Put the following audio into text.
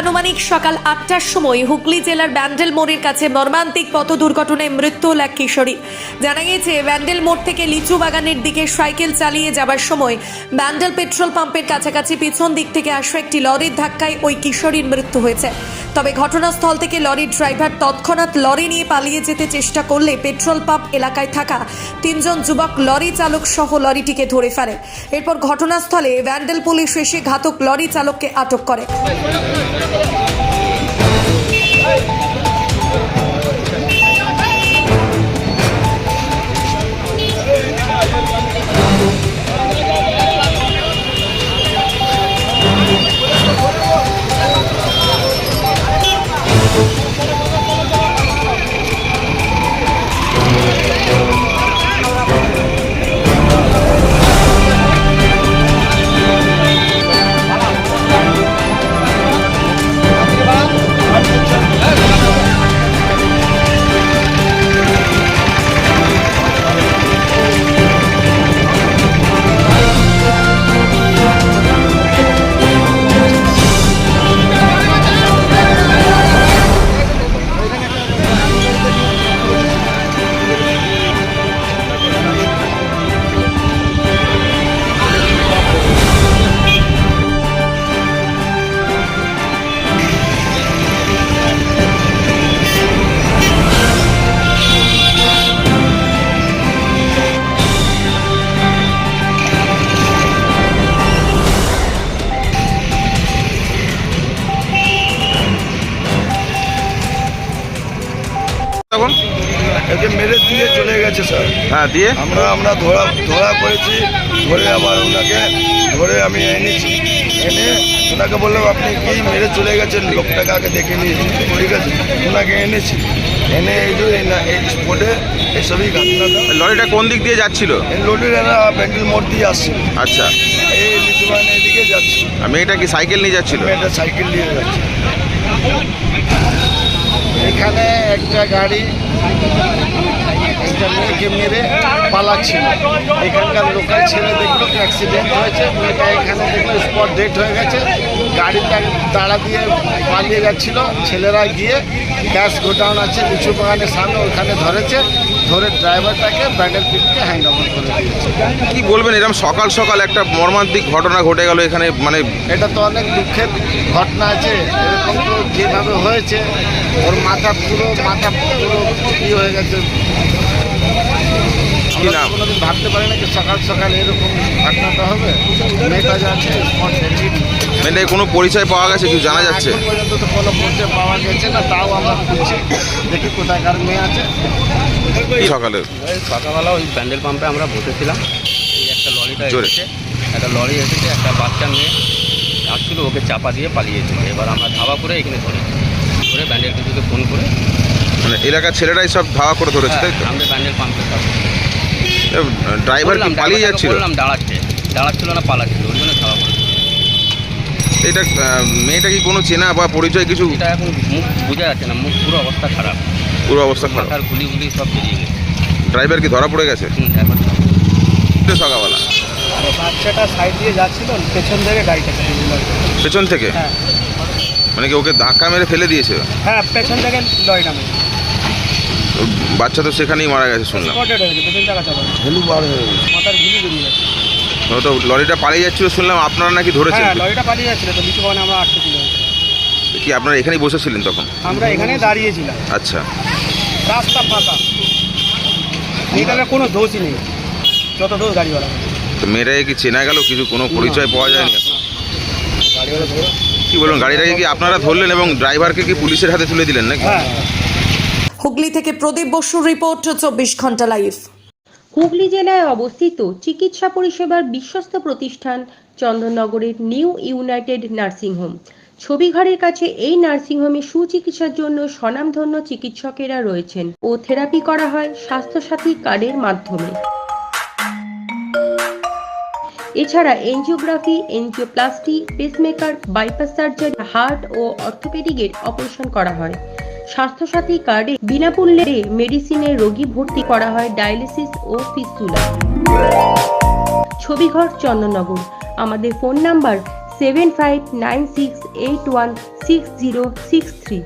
আনুমানিক সকাল আটটার সময় হুগলি জেলার ব্যান্ডেল মোড়ের কাছে মর্মান্তিক পথ দুর্ঘটনায় মৃত্যু হল এক কিশোরী। জানা গিয়েছে ব্যান্ডেল মোড় থেকে লিচু বাগানের দিকে সাইকেল চালিয়ে যাবার সময় ব্যান্ডেল পেট্রোল পাম্পের কাছাকাছি পিছন দিক থেকে আসা একটি লরির ধাক্কায় ওই কিশোরীর মৃত্যু হয়েছে। তবে ঘটনাস্থল থেকে লরির ড্রাইভার তৎক্ষণাৎ লরি নিয়ে পালিয়ে যেতে চেষ্টা করলে পেট্রোল পাম্প এলাকায় থাকা তিনজন যুবক লরি চালক সহ লরিটিকে ধরে ফেলে। এরপর ঘটনাস্থলে ভ্যান্ডেল পুলিশ এসে ঘাতক লরি চালককে আটক করে। তখন একে মেরে দিয়ে চলে গেছে স্যার। হ্যাঁ দিয়ে? আমরা আমরা ধরা ধরা করেছি ধরে আবার ওনাকে ধরে আমি এনেছি। এনে ওনাকে বললাম আপনি কি মেরে চলে গেছেন? লোকটাকে আগে দেখে নিয়েছি ঠিক আছে ওনাকে এনেছি। এনে এই যে এই স্পটে এসবই ঘটনাটা লরিটা কোন দিক দিয়ে যাচ্ছিল? এরা ব্যান্ডেল মোড় দিয়ে আসছে। আচ্ছা। এই লিচুবান এদিকে যাচ্ছে। মেয়েটা কি সাইকেল নিয়ে যাচ্ছিল? একটা সাইকেল নিয়ে যাচ্ছে। এখানে একটা গাড়ি, একটা মেয়েকে মেরে পালাচ্ছিল। এখানকার লোকাল ছেলে দেখল অ্যাক্সিডেন্ট হয়েছে, মেয়েটা এখানে দেখল স্পট ডেট হয়ে গেছে। গাড়িটা তাড়া দিয়ে পালিয়ে যাচ্ছিল। ছেলেরা গিয়ে গ্যাস গোডাউন আছে লিচু বাগানের সামনে ওখানে ধরেছে। ধরে ড্রাইভারটাকে ব্যান্ডেল পিটকে হ্যান্ড ওভার করে দিয়েছে। কি বলবেন এরকম সকাল সকাল একটা মর্মান্তিক ঘটনা ঘটে গেল এখানে মানে এটা তো অনেক দুঃখের ঘটনা আছে এরকম তো যেভাবে হয়েছে ওর মাথা পুরো মাথা পুরো ই হয়ে গেছে। আমরা? কোনোদিন ভাবতে পারি না যে সকাল সকাল এরকম ঘটনাটা হবে। মেয়েটা যাচ্ছে স্পট কোনো পরিচয় পাওয়া গেছে কিছু জানা যাচ্ছে? পর্যন্ত তো কোনো পরিচয় পাওয়া গেছে না তাও আমরা খুঁজছি দেখি কোথাকার মেয়ে আছে। সকালে। সকালবেলা ওই ব্যান্ডেল পাম্পে আমরা বসেছিলাম। এই একটা লরিটা। এসেছে। একটা লরি এসেছে একটা বাচ্চা মেয়ে আসছিল ওকে চাপা দিয়ে পালিয়েছে। এবার আমরা ধাবা করে এখানে ধরেছি। ধরে ব্যান্ডেল কিছুকে ফোন করে মানে এলাকার ছেলেরাই সব ধাওয়া করে ধরেছে তাই তো? হ্যাঁ, আমরা ব্যান্ডেল পাম্পে ড্রাইভার কি পালিয়ে যাচ্ছিল? বললাম দাঁড়াচ্ছে। দাঁড়াচ্ছিল না পালাচ্ছিল ওই জন্য ধাবা করে এটা মেয়েটা কি কোনো চেনা বা পরিচয় কিছু? এটা এখন মুখ বোঝা যাচ্ছে না মুখ পুরো অবস্থা খারাপ। পুরো অবস্থা খারাপ। গুলি গুলি সব বেরিয়ে গেছে। ড্রাইভার কি ধরা পড়ে গেছে? হুম ড্রাইভার সকালবেলা? বাচ্চাটা সাইড দিয়ে যাচ্ছিল পেছন থেকে গাড়িটা পেছন থেকে? হ্যাঁ। মানে কি ওকে ধাক্কা মেরে ফেলে দিয়েছে? হ্যাঁ পেছন থেকে লরিটা মেরে। বাচ্চা তো সেখানেই মারা গেছে শুনলাম। তো লরিটা পালিয়ে যাচ্ছিল শুনলাম আপনারা নাকি ধরেছেন? হ্যাঁ লরিটা পালিয়ে যাচ্ছিল তো লিচু আমরা আটকে ছিল কি আপনারা এখানেই বসেছিলেন তখন? আমরা এখানে দাঁড়িয়েছিলাম। আচ্ছা। রাস্তা ফাঁকা। এখানে কোনো দোষই নেই। যত দোষ গাড়িওয়ালা। তো মেয়েটাকে কি চেনা গেল? কিছু কোনো পরিচয় পাওয়া যায়নি? কি বলুন গাড়িটাকে কি আপনারা ধরলেন এবং ড্রাইভারকে কি পুলিশের হাতে তুলে দিলেন নাকি? হ্যাঁ। হুগলি থেকে প্রদীপ বসুর রিপোর্ট চব্বিশ ঘণ্টা লাইভ। হুগলি জেলায় অবস্থিত চিকিৎসা পরিষেবার বিশ্বস্ত প্রতিষ্ঠান চন্দননগরের নিউ ইউনাইটেড নার্সিং হোম। ছবিঘরের কাছে এই নার্সিংহোমে সুচিকিৎসার জন্য স্বনামধন্য চিকিৎসকেরা রয়েছেন ও থেরাপি করা হয় স্বাস্থ্যসাথী কার্ডের মাধ্যমে। এছাড়া angiography, angioplasty, pacemaker, bypass surgery, heart ও অর্থোপেডিকের অপারেশন করা হয়। স্বাস্থ্যসাথী কার্ডে বিনামূল্যে মেডিসিনের রোগী ভর্তি করা হয় ডায়ালিসিস ও ফিস্তুলা। ছবিঘর চন্দননগর। আমাদের phone number seven five nine six eight one six zero six three